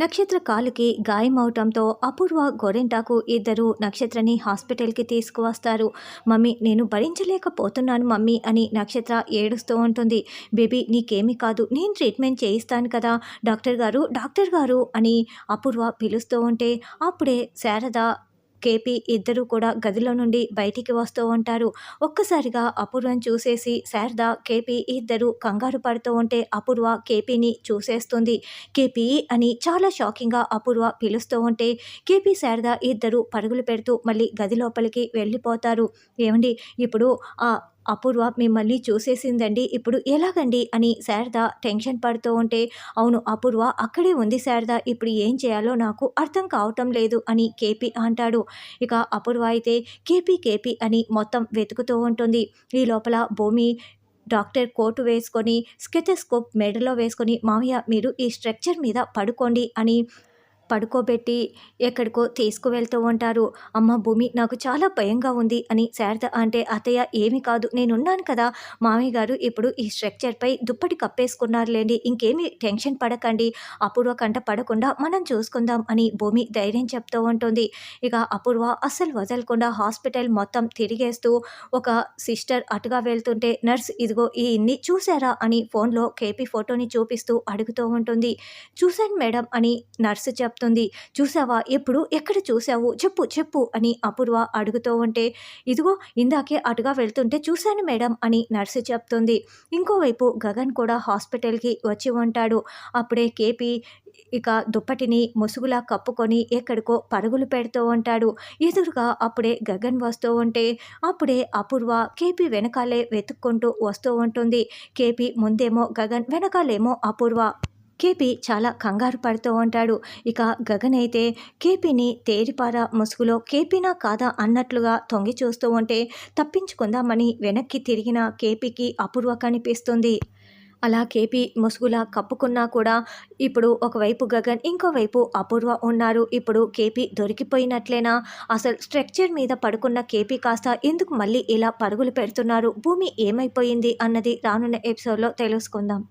నక్షత్ర కాలుకి గాయం అవటంతో అపూర్వ గోరెంటాకు ఇద్దరు నక్షత్రని హాస్పిటల్కి తీసుకువస్తారు. మమ్మీ నేను భరించలేకపోతున్నాను మమ్మీ అని నక్షత్ర ఏడుస్తూ ఉంటుంది. బేబీ నీకేమీ కాదు. నేను ట్రీట్మెంట్ చేయిస్తాను కదా. డాక్టర్ గారు డాక్టర్ గారు అని అపూర్వ పిలుస్తూ ఉంటే అప్పుడే శారద కేపీ ఇద్దరూ కూడా గదిలో నుండి బయటికి వస్తూ ఉంటారు. ఒక్కసారిగా అపూర్వం చూసేసి శారద కేపీ ఇద్దరు కంగారు పడుతూ ఉంటే అపూర్వ కేపీని చూసేస్తుంది. కేపీ అని చాలా షాకింగ్గా అపూర్వ పిలుస్తూ ఉంటే కేపీ శారద ఇద్దరు పరుగులు పెడుతూ మళ్ళీ గది లోపలికి వెళ్ళిపోతారు. ఏమండి ఇప్పుడు ఆ అపూర్వ మిమ్మల్ని చూసేసిందండి. ఇప్పుడు ఎలాగండి? అని శారద టెన్షన్ పడుతూ ఉంటే అవును అపూర్వ అక్కడే ఉంది శారద ఇప్పుడు ఏం చేయాలో నాకు అర్థం కావటం లేదు అని కేపీ అంటాడు. ఇక అపూర్వ అయితే కేపీ కేపీ అని మొత్తం వెతుకుతూ ఉంటుంది. ఈ లోపల భూమి డాక్టర్ కోటు వేసుకొని స్కెటెస్కోప్ మెడలో వేసుకొని మామయ్య మీరు ఈ స్ట్రక్చర్ మీద పడుకోండి అని పడుకోబెట్టి ఎక్కడికో తీసుకువెళ్తూ ఉంటారు. అమ్మ భూమి నాకు చాలా భయంగా ఉంది అని శారద అంటే అత్తయ్య ఏమి కాదు నేనున్నాను కదా. మామయ్య గారు ఇప్పుడు ఈ స్ట్రక్చర్పై దుప్పటి కప్పేసుకున్నారులేండి ఇంకేమీ టెన్షన్ పడకండి. అపూర్వ కంట పడకుండా మనం చూసుకుందాం అని భూమి ధైర్యం చెప్తూ ఉంటుంది. ఇక అపూర్వ అస్సలు వదలకుండా హాస్పిటల్ మొత్తం తిరిగేస్తూ ఒక సిస్టర్ అటుగా వెళ్తుంటే నర్స్ ఇదిగో ఈ ఇన్ని చూసారా అని ఫోన్లో కేపీ ఫోటోని చూపిస్తూ అడుగుతూ ఉంటుంది. చూశాను మేడం అని నర్సు చెప్తూ చెప్తుంది. చూసావా? ఎప్పుడు? ఎక్కడ చూసావు? చెప్పు చెప్పు అని అపూర్వ అడుగుతూ ఉంటే ఇదిగో ఇందాకే అటుగా వెళ్తుంటే చూశాను మేడం అని నర్సు చెప్తుంది. ఇంకోవైపు గగన్ కూడా హాస్పిటల్కి వచ్చి ఉంటాడు. అప్పుడే కేపీ ఇక దుప్పటిని ముసుగులా కప్పుకొని ఎక్కడికో పరుగులు పెడుతూ ఉంటాడు. ఎదురుగా అప్పుడే గగన్ వస్తూ ఉంటే అప్పుడే అపూర్వ కేపీ వెనకాలే వెతుక్కుంటూ వస్తూ ఉంటుంది. కేపీ ముందేమో గగన్ వెనకాలేమో అపూర్వ కేపీ చాలా కంగారు పడుతూ ఉంటాడు. ఇక గగన్ అయితే కేపీని తేరిపార ముసుగులో కేపీనా కాదా అన్నట్లుగా తొంగి చూస్తూ ఉంటే తప్పించుకుందామని వెనక్కి తిరిగిన కేపీకి అపూర్వ కనిపిస్తుంది. అలా కేపీ ముసుగులా కప్పుకున్నా కూడా ఇప్పుడు ఒకవైపు గగన్ ఇంకోవైపు అపూర్వ ఉన్నారు. ఇప్పుడు కేపీ దొరికిపోయినట్లేనా? అసలు స్ట్రక్చర్ మీద పడుకున్న కేపీ కాస్త ఎందుకు మళ్ళీ ఇలా పరుగులు పెడుతున్నారు? భూమి ఏమైపోయింది అన్నది రానున్న ఎపిసోడ్లో తెలుసుకుందాం.